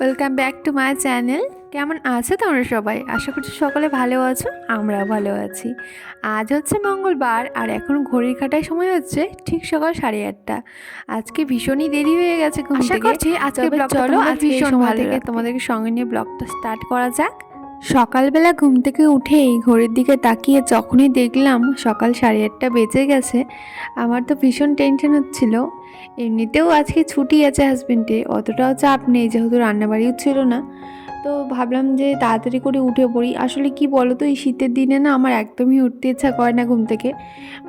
Welcome back to my channel কেমন আছে তোমরা সবাই? আশা করছি সকলে ভালো আছো আমরাও ভালো আছি। আজ হচ্ছে মঙ্গলবার আর এখন ঘড়ির কাটায় সময় হচ্ছে ঠিক সকাল সাড়ে আটটা। আজকে ভীষণই দেরি হয়ে গেছে আশা করছি আজকে চলো আজকে ভীষণ ভালো থেকে তোমাদেরকে সঙ্গে নিয়ে ব্লগটা স্টার্ট করা যাক। সকালবেলা ঘুম থেকে উঠেই ঘড়ির দিকে তাকিয়ে যখনই দেখলাম সকাল সাড়ে আটটা বেজে গেছে, আমার তো ভীষণ টেনশন হচ্ছিল। এমনিতেও আজকে ছুটি আছে হাজব্যান্ডে অতটাও চাপ নেই যেহেতু রান্নাবাড়িও ছিল না। তো ভাবলাম যে তাড়াতাড়ি করে উঠে পড়ি। আসলে কি বলো তো এই শীতের দিনে না আমার একদমই উঠতে ইচ্ছা করে না ঘুম থেকে।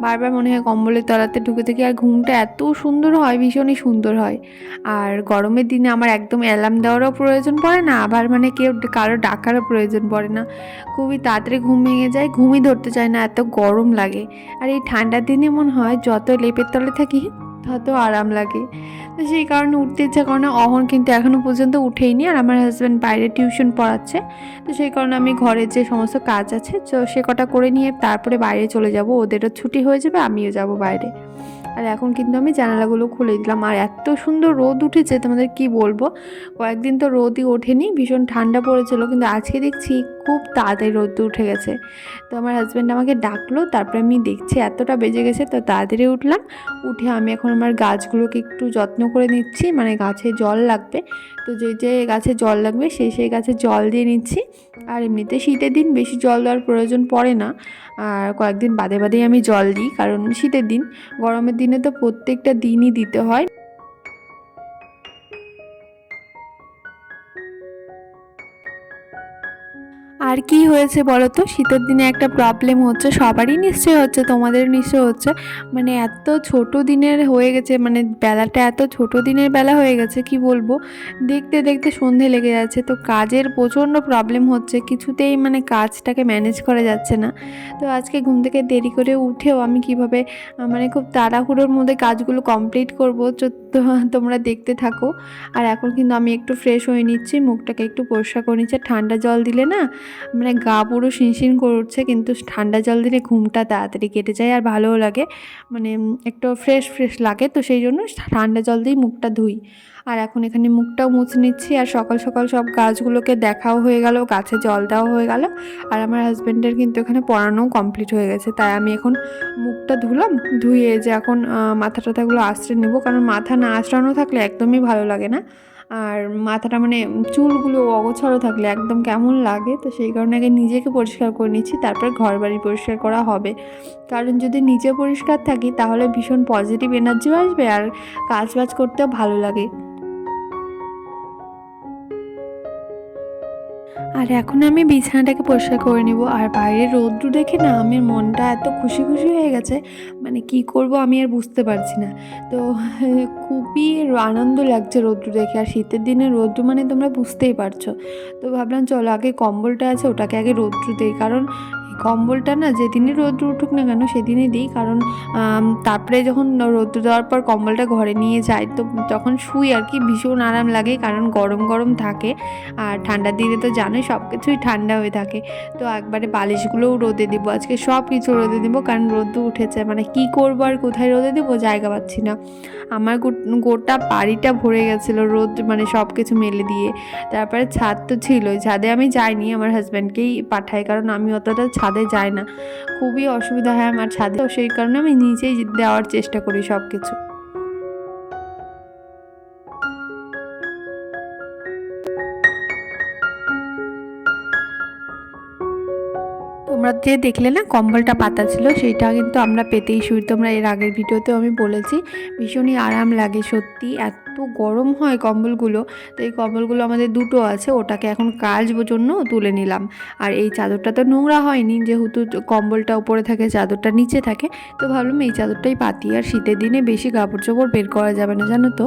বারবার মনে হয় কম্বলের তলাতে ঢুকে থেকে আর ঘুমটা এত সুন্দর হয়, ভীষণই সুন্দর হয়। আর গরমের দিনে আমার একদম অ্যালার্ম দেওয়ারও প্রয়োজন পড়ে না, আবার মানে কেউ কারও ডাকারও প্রয়োজন পড়ে না। খুবই তাড়াতাড়ি ঘুম ভেঙে যায়, ঘুমই ধরতে চায় না, এত গরম লাগে। আর এই ঠান্ডার দিনে মনে হয় যত লেপের তলে থাকি, তত আরাম লাগে। তো সেই কারণে উঠতে ইচ্ছা করে না। অহন কিন্তু এখনও পর্যন্ত উঠেইনি আর আমার হাজব্যান্ড বাইরে টিউশন পড়াচ্ছে। তো সেই কারণে আমি ঘরের যে সমস্ত কাজ আছে, তো সে কটা করে নিয়ে তারপরে বাইরে চলে যাব। ওদেরও ছুটি হয়ে যাবে, আমিও যাব বাইরে। আর এখন কিন্তু আমি জানালাগুলো খুলে দিলাম। আর এত সুন্দর রোদ উঠেছে, তোমাদের কি বলব? কয়েকদিন তো রোদই ওঠেনি, ভীষণ ঠান্ডা পড়েছিল, কিন্তু আজকে দেখছি খুব তাড়াতাড়ি রোদ উঠে গেছে। তো আমার হাজব্যান্ড আমাকে ডাকলো, তারপরে আমি দেখছি এতটা বেজে গেছে, তো তাড়াতাড়ি উঠলাম। উঠে আমি এখন আমার গাছগুলোকে একটু যত্ন করে নিচ্ছি মানে গাছে জল লাগবে। তো যে যে গাছে জল লাগবে সেই সেই গাছে জল দিয়ে নিচ্ছি। আর এমনিতে শীতের দিন বেশি জল দেওয়ার প্রয়োজন পড়ে না। আর কয়েকদিন বাদে বাদেই আমি জল দিই, কারণ শীতের দিন, গরমের দিনে তো প্রত্যেকটা দিনই দিতে হয়। আর কি হয়েছে বলো তো? শীতের দিনে একটা প্রবলেম হচ্ছে, সবারই নিশ্চয়ই হচ্ছে, তোমাদের নিশ্চয় হচ্ছে। মানে এত ছোট দিনের হয়ে গেছে মানে বেলাটা এত ছোট দিনের বেলা হয়ে গেছে, কি বলব? দেখতে দেখতে সন্ধে লেগে যাচ্ছে, তো কাজের প্রচণ্ড প্রবলেম হচ্ছে, কিছুতেই মানে কাজটাকে ম্যানেজ করা যাচ্ছে না। তো আজকে ঘুম থেকে দেরি করে উঠেও আমি কীভাবে মানে খুব তাড়াহুড়োর মধ্যে কাজগুলো কমপ্লিট করব তোমরা দেখতে থাকো। আর এখন কিন্তু আমি একটু ফ্রেশ হয়ে নিচ্ছি, মুখটাকে একটু পরিষ্কার করে নিচ্ছি ঠান্ডা জল দিলে না মানে গা পুরো শিনশিন করছে, কিন্তু ঠান্ডা জল দিলে ঘুমটা তাড়াতাড়ি কেটে যায় আর ভালোও লাগে। মানে একটু ফ্রেশ ফ্রেশ লাগে, তো সেই জন্য ঠান্ডা জল দিয়েই মুখটা ধুই। আর এখন এখানে মুখটাও মুছে নিচ্ছি আর সকাল সকাল সব গাছগুলোকে দেখাও হয়ে গেল, গাছে জল দেওয়া হয়ে গেল। আর আমার হাজব্যান্ডের কিন্তু এখানে পড়ানোও কমপ্লিট হয়ে গেছে, তাই আমি এখন মুখটা ধুলাম, ধুয়ে যে এখন মাথা টাথাগুলো আঁচড়ে নেব, কারণ মাথা না আঁচড়ানো থাকলে একদমই ভালো লাগে না। আর মাথাটা মানে চুলগুলো অগোছালো থাকলে একদম কেমন লাগে? তো সেই কারণে আগে নিজেকে পরিষ্কার করে নিচ্ছি, তারপর ঘর বাড়ি পরিষ্কার করা হবে। কারণ যদি নিজে পরিষ্কার থাকি, তাহলে ভীষণ পজিটিভ এনার্জিও আসবে আর কাজ বাজ করতেও ভালো লাগে। আর এখন আমি বিছানাটাকে পরিষ্কার করে নিব। আর বাইরে রৌদ্র দেখে না আমার মনটা এত খুশি খুশি হয়ে গেছে। মানে কি করব আমি আর বুঝতে পারছি না। তো খুবই আনন্দ লাগছে রৌদ্র দেখে। আর শীতের দিনে রৌদ্র মানে তোমরা বুঝতেই পারছ। তো ভাবলাম চলো আগে কম্বলটা আছে, ওটাকে আগে রৌদ্র দেই। কারণ কম্বলটা না যেদিনই রৌদ্র উঠুক না কেন সেদিনই দিই। কারণ তারপরে যখন রৌদ্র দেওয়ার পর কম্বলটা ঘরে নিয়ে যাই, তো তখন শুই আর কি, ভীষণ আরাম লাগে কারণ গরম গরম থাকে। আর ঠান্ডার দিনে তো জানোই সব কিছুই ঠান্ডা হয়ে থাকে। তো একবারে বালিশগুলোও রোদে দিব, আজকে সব কিছু রোদে দিব কারণ রোদ উঠেছে। মানে কি করব আর কোথায় রোদে দেবো জায়গা পাচ্ছি না। আমার গোটা বাড়িটা ভরে গেছিল রোদ মানে সব কিছু মেলে দিয়ে। তারপরে ছাদ তো ছিলই, ছাদে আমি যাইনি, আমার হাজব্যান্ডকেই পাঠাই কারণ আমি অতটা ছাদে যাই না। খুবই অসুবিধা হয় আমার ছাদে। তো সেই কারণে আমি নিজেই দেওয়ার চেষ্টা করি সব কিছু তোমরা যে দেখলে না, কম্বলটা পাতা ছিল সেইটা কিন্তু আমরা পেতেই শুই তোমরা এর আগের ভিডিওতেও আমি বলেছি, ভীষণই আরাম লাগে সত্যি। এত গরম হয় কম্বলগুলো, তো এই কম্বলগুলো আমাদের দুটো আছে, ওটাকে এখন কাচবো জন্য তুলে নিলাম। আর এই চাদরটা তো নোংরা হয়নি, যেহেতু কম্বলটা উপরে থাকে, চাদরটা নিচে থাকে, তো ভাবলাম এই চাদরটাই পাতি। আর শীতের দিনে বেশি কাপড় চোপড় বের করা যাবে না, জানো তো?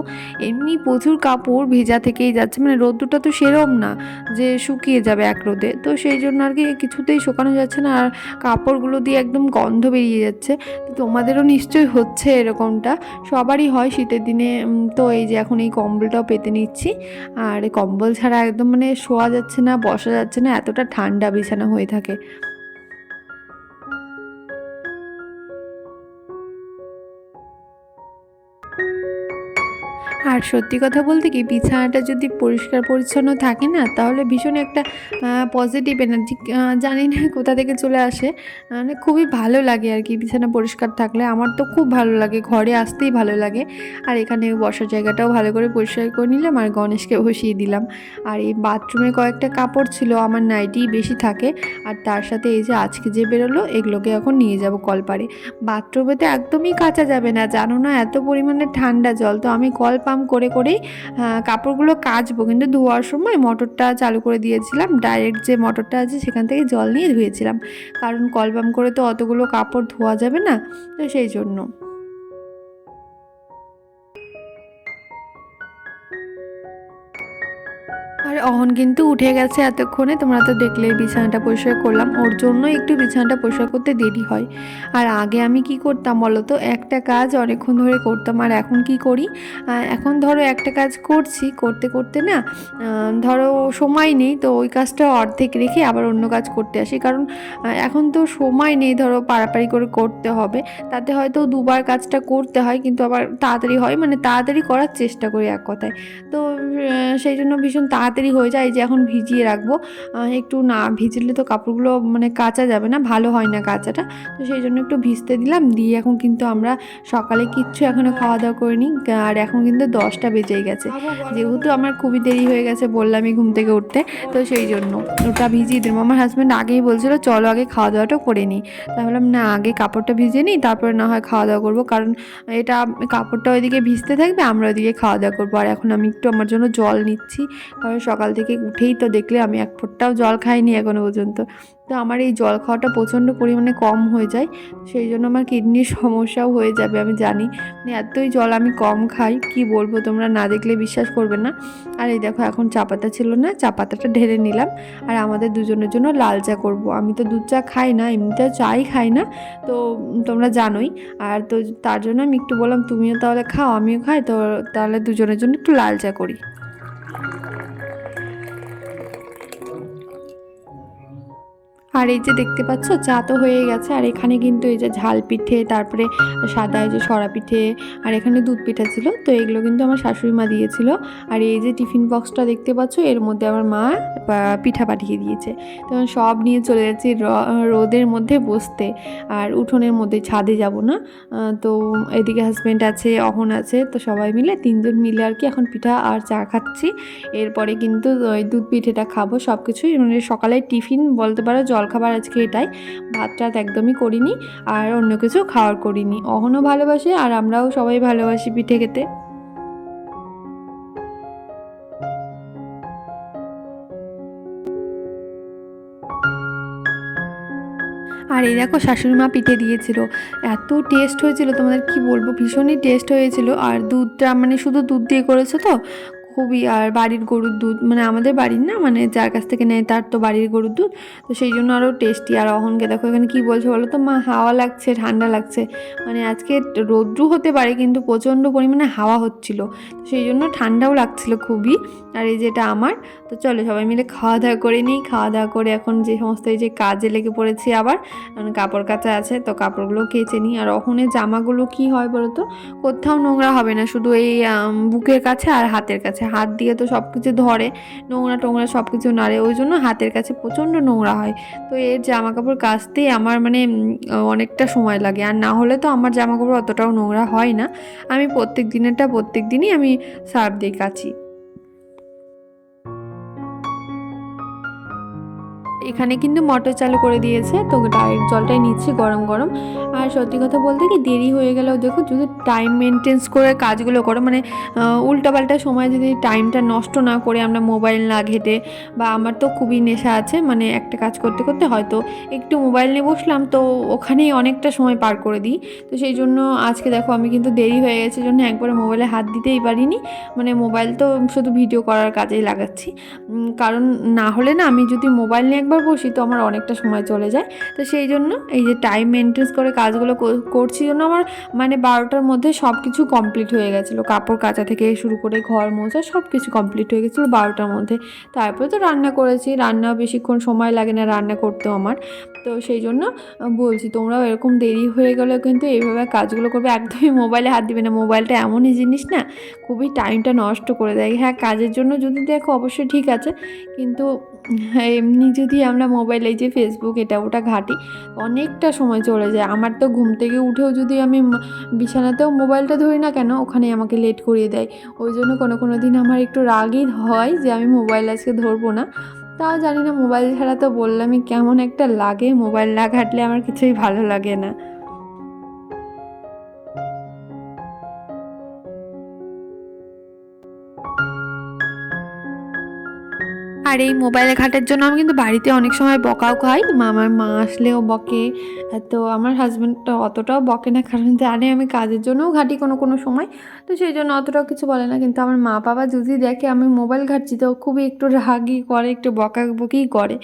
এমনি প্রচুর কাপড় ভেজা থেকেই যাচ্ছে মানে রোদ্দুরটা তো সেরম না, যে শুকিয়ে যাবে এক রোদে। তো সেই জন্য আর কি কিছুতেই শুকানো যাচ্ছে না, আর কাপড়গুলো দিয়ে একদম গন্ধ বেরিয়ে যাচ্ছে। তো তোমাদেরও নিশ্চয়ই হচ্ছে এরকমটা। সবারই হয় শীতের দিনে তো এই যে এখন এই কম্বলটাও পেতে নিচ্ছি। আর কম্বল ছাড়া একদম মানে শোয়া যাচ্ছে না, বসা যাচ্ছে না, এতটা ঠান্ডা বিছানা হয়ে থাকে। আর সত্যি কথা বলতে কি, বিছানাটা যদি পরিষ্কার পরিচ্ছন্ন থাকে না, তাহলে ভীষণ একটা পজিটিভ এনার্জি জানি না কোথা থেকে চলে আসে। মানে খুবই ভালো লাগে আর কি বিছানা পরিষ্কার থাকলে। আমার তো খুব ভালো লাগে, ঘরে আসতেই ভালো লাগে। আর এখানে বসার জায়গাটাও ভালো করে পরিষ্কার করে নিলাম আর গণেশকে বসিয়ে দিলাম। আর এই বাথরুমে কয়েকটা কাপড় ছিল, আমার নাইটি বেশি থাকে। আর তার সাথে এই যে আজকে যে বেরোলো, এগুলোকে এখন নিয়ে যাব কলপারে বাথরুমে তো একদমই কাচা যাবে না, জানো না এত পরিমাণে ঠান্ডা জল, তো আমি কল পাম্প করে করেই কাপড়গুলো কাচবো। কিন্তু ধোয়ার সময় মোটরটা চালু করে দিয়েছিলাম ডাইরেক্ট যে মোটরটা আছে সেখান থেকে জল নিয়ে ধুয়েছিলাম। কারণ কলবাম করে তো অতগুলো কাপড় ধোয়া যাবে না, তো সেই জন্য। আর অহন কিন্তু উঠে গেছে এতক্ষণে। তোমরা তো দেখলে বিছানাটা পরিষ্কার করলাম। ওর জন্য একটু বিছানাটা পরিষ্কার করতে দেরি হয়। আর আগে আমি কি করতাম বলো তো? একটা কাজ অনেকক্ষণ ধরে করতাম। আর এখন কি করি? এখন ধরো একটা কাজ করছি। করতে করতে না ধরো সময় নেই। তো ওই কাজটা অর্ধেক রেখে আবার অন্য কাজ করতে আসি। কারণ এখন তো সময় নেই ধরো পাড়াপাড়ি করে করতে হবে। তাতে হয়তো দুবার কাজটা করতে হয়। কিন্তু আবার তাড়াতাড়ি হয়। মানে তাড়াতাড়ি করার চেষ্টা করি এক কথায়। তো সেই জন্য ভীষণ তাড়াতাড়ি হয়ে যায় যে এখন ভিজিয়ে রাখব। একটু না ভিজলে তো কাপড়গুলো মানে কাচা যাবে না, ভালো হয় না কাচাটা। তো সেই জন্য একটু ভিজতে দিলাম, দিয়ে এখন কিন্তু আমরা সকালে কিচ্ছু এখনও খাওয়া দাওয়া করিনি, আর এখন কিন্তু দশটা বেজেই গেছে। যেহেতু আমার খুবই দেরি হয়ে গেছে বললামই ঘুম থেকে উঠতে, তো সেই জন্য ওটা ভিজিয়ে দিলাম। আমার হাজব্যান্ড আগেই বলছিল, চলো আগে খাওয়া দাওয়াটা করে নিই তাই বললাম, না, আগে কাপড়টা ভিজিয়ে নিই তারপরে না হয় খাওয়া দাওয়া করব। কারণ এটা কাপড়টা ওইদিকে ভিজতে থাকবে, আমরা ওইদিকে খাওয়া দাওয়া করব। আর এখন আমি একটু আমার জন্য জল নিচ্ছি, কারণ সকাল থেকে উঠেই তো দেখলে আমি এক ফোঁটাও জল খাইনি এখনও পর্যন্ত। তো আমার এই জল খাওয়াটা প্রচণ্ড পরিমাণে কম হয়ে যায়, সেই জন্য আমার কিডনির সমস্যাও হয়ে যাবে, আমি জানি। মানে এতই জল আমি কম খাই, কি বলব তোমরা না দেখলে বিশ্বাস করবে না। আর এই দেখো এখন চা পাতা ছিল না, চা পাতাটা ঢেলে নিলাম। আর আমাদের দুজনের জন্য লাল চা করব। আমি তো দুধ চা খাই না এমনিতে চাই খাই না, তো তোমরা জানোই। আর তো তার জন্য আমি একটু বললাম, তুমিও তাহলে খাও, আমিও খাই, তো তাহলে দুজনের জন্য একটু লাল চা করি। আর এই যে দেখতে পাচ্ছ, চা তো হয়ে গেছে। আর এখানে কিন্তু এই যে ঝাল পিঠে, তারপরে সাদা এই যে সরা পিঠে, আর এখানে দুধ পিঠা ছিল। তো এগুলো কিন্তু আমার শাশুড়ি মা দিয়েছিল। আর এই যে টিফিন বক্সটা দেখতে পাচ্ছ, এর মধ্যে আমার মা পিঠা পাঠিয়ে দিয়েছে। তো সব নিয়ে চলে যাচ্ছি রোদের মধ্যে বসতে। আর উঠোনের মধ্যে ছাদে যাব না। তো এদিকে হাজব্যান্ড আছে, অহন আছে, তো সবাই মিলে তিনজন মিলে আর কি এখন পিঠা আর চা খাচ্ছি। এরপরে কিন্তু ওই দুধ পিঠেটা খাব সব কিছুই মানে সকালে টিফিন বলতে পারো জলখাবার আজকে এটাই। ভাত টাত একদমই করিনি আর অন্য কিছু খাওয়ার করিনি। অহনও ভালোবাসে আর আমরাও সবাই ভালোবাসি পিঠে খেতে। আর এই দেখো শাশুড়ি মা পিঠে দিয়েছিল। এত টেস্ট হয়েছিল তোমাদের কি বলব? ভীষণই টেস্ট হয়েছিল। আর দুধটা মানে শুধু দুধ দিয়ে করেছ তো? খুবই, আর বাড়ির গরুর দুধ মানে আমাদের বাড়ির না মানে যার কাছ থেকে নেয় তার তো বাড়ির গরুর দুধ, তো সেই জন্য আরও টেস্টি আর অহনকে দেখো এখানে কী বলছো বলো তো? মা, হাওয়া লাগছে, ঠান্ডা লাগছে। মানে আজকে রৌদ্রু হতে পারে, কিন্তু প্রচণ্ড পরিমাণে হাওয়া হচ্ছিল। সেই জন্য ঠান্ডাও লাগছিল খুবই, আর এই যেটা আমার, তো চলো সবাই মিলে খাওয়া দাওয়া করে নিই। খাওয়া দাওয়া করে এখন যে সমস্ত এই যে কাজে লেগে পড়েছি আবার কাপড় কাচা আছে, তো কাপড়গুলো কেচে নিই। আর অহনের জামাগুলো কি হয় বলো তো? কোথাও নোংরা হবে না, শুধু এই বুকের কাছে আর হাতের কাছে। হাত দিয়ে তো সব কিছু ধরে, নোংরা টোংরা সব কিছু নাড়ে, ওই জন্য হাতের কাছে প্রচণ্ড নোংরা হয়। তো এর জামা কাপড় কাচতেই আমার মানে অনেকটা সময় লাগে। আর না হলে তো আমার জামা কাপড় অতটাও নোংরা হয় না। আমি প্রত্যেক দিনেরটা প্রত্যেক দিনই আমি সার্ফ দিয়ে কাচি। এখানে কিন্তু মোটর চালু করে দিয়েছে, তো ডাইরেক্ট জলটাই নিচ্ছি গরম গরম। আর সত্যি কথা বলতে কি দেরি হয়ে গেলেও দেখো যদি টাইম মেনটেন্স করে কাজগুলো করো মানে উল্টাপাল্টা সময় যদি টাইমটা নষ্ট না করে আমরা মোবাইল না ঘেটে, বা আমার তো খুবই নেশা আছে মানে একটা কাজ করতে করতে হয়তো একটু মোবাইল নিয়ে বসলাম, তো ওখানেই অনেকটা সময় পার করে দিই। তো সেই জন্য আজকে দেখো আমি কিন্তু দেরি হয়ে গেছে জন্য একবারে মোবাইলে হাত দিতেই পারিনি। মানে মোবাইল তো শুধু ভিডিও করার কাজেই লাগাচ্ছি। কারণ না হলে না আমি যদি মোবাইল নিয়ে একবার বসি তো আমার অনেকটা সময় চলে যায়। তো সেই জন্য এই যে টাইম মেনটেন্স করে কাজগুলো করছি জন্য আমার মানে বারোটার মধ্যে সব কিছু কমপ্লিট হয়ে গেছিল। কাপড় কাচা থেকে শুরু করে ঘর মোছা সব কিছু কমপ্লিট হয়ে গেছিল বারোটার মধ্যে। তারপরে তো রান্না করেছি রান্না বেশিক্ষণ সময় লাগে না রান্না করতেও আমার। তো সেই জন্য বলছি, তোমরাও এরকম দেরি হয়ে গেলেও কিন্তু এইভাবে কাজগুলো করবে। একদমই মোবাইলে হাত দিবে না। মোবাইলটা এমনই জিনিস না, খুবই টাইমটা নষ্ট করে দেয়। হ্যাঁ কাজের জন্য যদি দেখো অবশ্যই ঠিক আছে, কিন্তু এমনি যদি আমরা মোবাইলে যে ফেসবুক এটা ওটা ঘাঁটি, অনেকটা সময় চলে যায়। আমার তো ঘুম থেকে উঠেও যদি আমি বিছানাতেও মোবাইলটা ধরি না কেন ওখানে আমাকে লেট করিয়ে দেয়। ওই জন্য কোনো কোনো দিন আমার একটু রাগই হয় যে আমি মোবাইল আজকে ধরবো না। তাও জানি না মোবাইল ছাড়া তো বললামই কেমন একটা লাগে। মোবাইল না ঘাটলে আমার কিছুই ভালো লাগে না। আর এই মোবাইলে ঘাটার জন্য আমি কিন্তু বাড়িতে অনেক সময় বকাও খাই। আমার মা আসলেও বকে। তো আমার হাজব্যান্ডটা অতটাও বকে না, কারণ জানে আমি কাজের জন্যও ঘাটি কোনো কোনো সময়। তো সেই জন্য অতটাও কিছু বলে না। কিন্তু আমার মা বাবা যদি দেখে আমি মোবাইল ঘাটছি, তো খুবই একটু রাগই করে, একটু বকা বকি করে।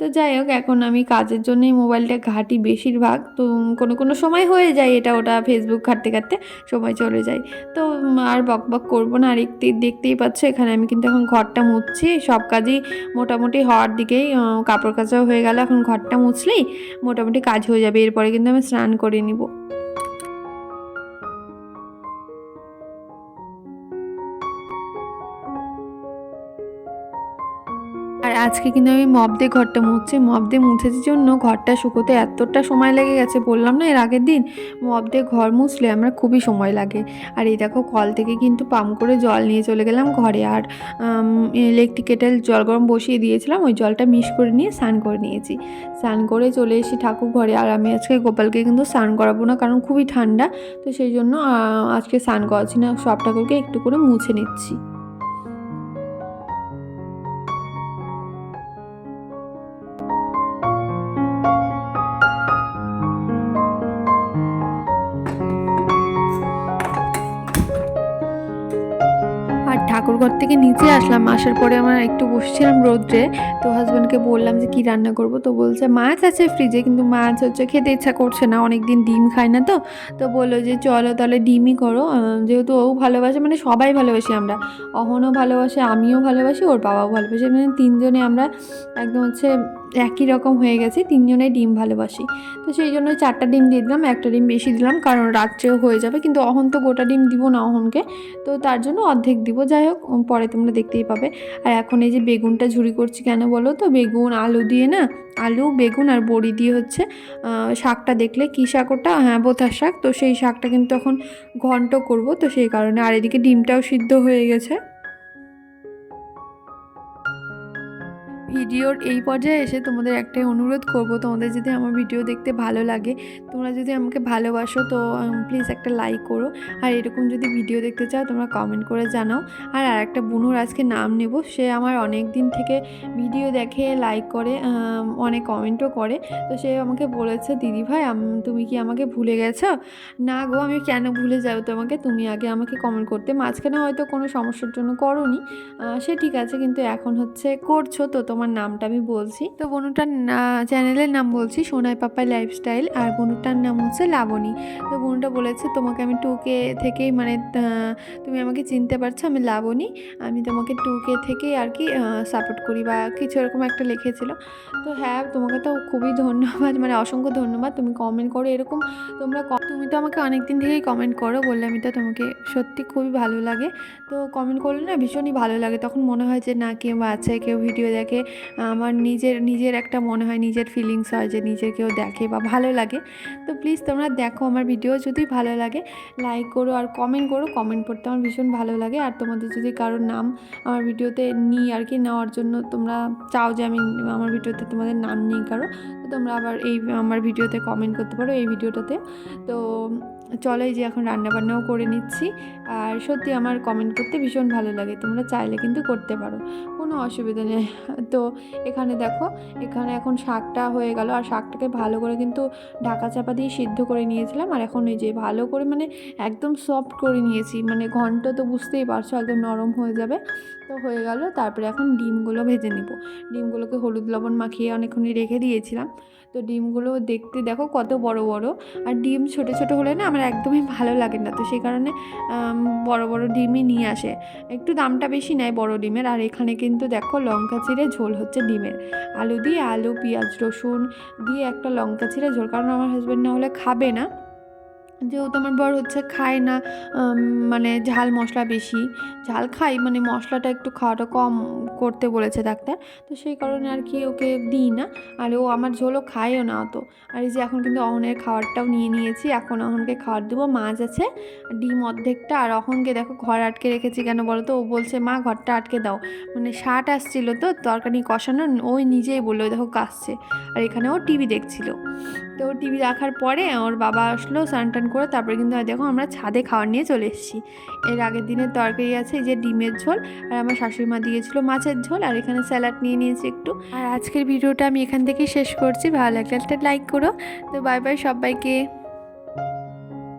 তো যাই হোক, এখন আমি কাজের জন্যই মোবাইলটা ঘাঁটি বেশিরভাগ। তো কোনো কোনো সময় হয়ে যায় এটা, ওটা ফেসবুক ঘাঁটতে ঘাঁটতে সময় চলে যায়। তো আর বক বক করব না, আর একটি দেখতেই পাচ্ছ, এখানে আমি কিন্তু এখন ঘরটা মুছছি। সব কাজই মোটামুটি হওয়ার দিকেই কাপড় কাচাও হয়ে গেল, এখন ঘরটা মুছলেই মোটামুটি কাজ হয়ে যাবে। এরপরে কিন্তু আমি স্নান করে নিব। আজকে কিন্তু আমি মপ দিয়ে ঘরটা মুছছি। মপ দিয়ে মুছেছি জন্য ঘরটা শুকোতে এতটা সময় লেগে গেছে, বললাম না এর আগের দিন মপ দিয়ে ঘর মুছলে আমরা খুবই সময় লাগে। আর এই দেখো কল থেকে কিন্তু পাম্প করে জল নিয়ে চলে গেলাম ঘরে। আর ইলেকট্রিক কেটেল জল গরম বসিয়ে দিয়েছিলাম, ওই জলটা মিক্স করে নিয়ে স্নান করে নিয়েছি। স্নান করে চলে এসেছি ঠাকুর ঘরে, আর আমি আজকে গোপালকে কিন্তু স্নান করাবো না কারণ খুবই ঠান্ডা, তো সেই জন্য আজকে স্নান করাচ্ছি না, সব ঠাকুরকে একটু করে মুছে নিচ্ছি। থেকে নিচে আসলাম। আসার পরে আমার একটু বসছিলাম রোদ্রে। তো হাজব্যান্ডকে বললাম যে, কি রান্না করব? তো বলছে, মাছ আছে ফ্রিজে কিন্তু মাছ হচ্ছে খেতে ইচ্ছা করছে না। অনেক দিন ডিম খায় না তো। তো বলল যে, চলো তাহলে ডিমই করো। যেহেতু ও ভালোবাসে মানে সবাই ভালোবাসি আমরা। অহনও ভালোবাসে, আমিও ভালোবাসি, ওর বাবাও ভালোবাসে। মানে তিনজনে আমরা একদম হচ্ছে একই রকম হয়ে গেছে তিনজনে ডিম ভালোবাসি। তো সেই জন্য চারটা ডিম দিয়ে দিলাম, একটা ডিম বেশি দিলাম, কারণ রাত্রেও হয়ে যাবে, কিন্তু অহন তো গোটা ডিম দিব না অহনকে। তো তার জন্য অর্ধেক দিব, যাই হোক পরে তোমরা দেখতেই পাবে। আর এখন এই যে বেগুনটা ঝুড়ি করছি কেন বলো তো? বেগুন, আলু দিয়ে না, আলু, বেগুন আর বড়ি দিয়ে হচ্ছে শাকটা দেখলে কী শাক ওটা? হ্যাঁ বোথার শাক। তো সেই শাকটা কিন্তু এখন ঘন্ট করব, তো সেই কারণে। আর এদিকে ডিমটাও সিদ্ধ হয়ে গেছে। ভিডিওর এই পর্যায়ে এসে তোমাদের একটাই অনুরোধ করব, তোমাদের যদি আমার ভিডিও দেখতে ভালো লাগে, তোমরা যদি আমাকে ভালোবাসো, তো প্লিজ একটা লাইক করো। আর এরকম যদি ভিডিও দেখতে চাও, তোমরা কমেন্ট করে জানাও। আর আরেকটা বুনুর আজকে নাম নেব, সে আমার অনেক দিন থেকে ভিডিও দেখে লাইক করে অনেক কমেন্টও করে। তো সে আমাকে বলেছে, দিদি ভাই তুমি কি আমাকে ভুলে গেছো? না গো, আমি কেন ভুলে যাব তোমাকে? তুমি আগে আমাকে কমেন্ট করতে, মাঝখানে হয়তো কোনো সমস্যার জন্য করোনি। সে ঠিক আছে, কিন্তু এখন হচ্ছে করছ, তো তোমার নামটা আমি বলছি। তো বনুটার চ্যানেলের নাম বলছি, সোনাই পাপাই লাইফস্টাইল আর বনুটার নাম হচ্ছে লাবণী। তো বনুটা বলেছে, তোমাকে আমি টুকে থেকেই মানে তুমি আমাকে চিনতে পারছ, আমি লাবণী। আমি তোমাকে টুকে থেকেই আর কি সাপোর্ট করি, বা কিছু এরকম একটা লিখেছিল। তো হ্যাঁ তোমাকে তো খুবই ধন্যবাদ মানে অসংখ্য ধন্যবাদ, তুমি কমেন্ট করো এরকম। তোমরা তুমি তো আমাকে অনেক দিন থেকেই কমেন্ট করো, বললে আমি তো তোমাকে সত্যি খুবই ভালো লাগে। তো কমেন্ট করলে না ভীষণই ভালো লাগে, তখন মনে হয় যে না, কেউ আছে, কেউ ভিডিও দেখে আমার নিজের নিজের একটা মনে হয়, নিজের ফিলিংস হয় যে নিজের কেউ দেখে বা ভালো লাগে। তো প্লিজ তোমরা দেখো আমার ভিডিও যদি ভালো লাগে লাইক করো আর কমেন্ট করো। কমেন্ট করতে আমার ভীষণ ভালো লাগে। আর তোমাদের যদি কারোর নাম আমার ভিডিওতে নিই আর কি নেওয়ার জন্য তোমরা চাও যে আমি আমার ভিডিওতে তোমাদের নাম নিই কারও, তো তোমরা আবার এই আমার ভিডিওতে কমেন্ট করতে পারো এই ভিডিওটাতে তো চলো এই যে এখন রান্নাবান্নাও করে নিচ্ছি। আর সত্যি আমার কমেন্ট করতে ভীষণ ভালো লাগে। তোমরা চাইলে কিন্তু করতে পারো। কোনো অসুবিধা নেই। তো এখানে দেখো, এখানে এখন শাকটা হয়ে গেল। আর শাকটাকে ভালো করে কিন্তু ঢাকা চাপা দিয়ে সিদ্ধ করে নিয়েছিলাম। আর এখন এই যে ভালো করে মানে একদম সফট করে নিয়েছি। মানে ঘন্ট তো বুঝতেই পারছ, একদম নরম হয়ে যাবে। তো হয়ে গেল। তারপরে এখন ডিমগুলো ভেজে নিব। ডিমগুলোকে হলুদ লবণ মাখিয়ে অনেকক্ষণ রেখে দিয়েছিলাম। তো ডিমগুলো দেখতে দেখো কত বড় বড়। আর ডিম ছোট ছোট হলে না আমার একদমই ভালো লাগে না। তো সেই কারণে বড় বড় ডিমই নিয়ে আসে। একটু দামটা বেশি নেয় বড় ডিমের। আর এখানে কিন্তু দেখো লঙ্কা চিড়ে ঝোল হচ্ছে ডিমের। আলু দিয়ে আলু, পেঁয়াজ, রসুন দিয়ে একটা লঙ্কা চিড়ে ঝোল। কারণ আমার হাজব্যান্ড না হলে খাবে না। যেহেতু আমার বর হচ্ছে খায় না মানে ঝাল মশলা বেশি। ঝাল খাই মানে মশলাটা একটু খাওয়াটা কম করতে বলেছে ডাক্তার। তো সেই কারণে আর কি ওকে দিই না। আর ও আমার ঝোলও খায়ও না অত। আর এই যে এখন কিন্তু অহনের খাবারটাও নিয়ে নিয়েছি। এখন অহনকে খাবার দেবো। মাছ আছে, ডিম অর্ধেকটা। আর অহনকে দেখো ঘর আটকে রেখেছি কেন বলো তো ও বলছে, মা, ঘরটা আটকে দাও। মানে শার্ট আসছিল তো, তরকারি কষানো, ওই নিজেই বলল "ওই দেখো, কাশছে। আর এখানে ও টিভি দেখছিল। তো ও টিভি রাখার পরে ওর বাবা আসলো, স্নান করে তারপরে কিন্তু দেখো আমরা ছাদে খাওয়ার নিয়ে চলে এসেছি। এর আগের দিনের তরকারি আছে এই যে ডিমের ঝোল আর আমার শাশুড়ি মা দিয়েছিল মাছের ঝোল আর এখানে স্যালাড নিয়ে নিয়েছি একটু। আর আজকের ভিডিওটা আমি এখান থেকেই শেষ করছি। ভালো লাগলে একটা লাইক করো। তো বাই বাই সবাইকে।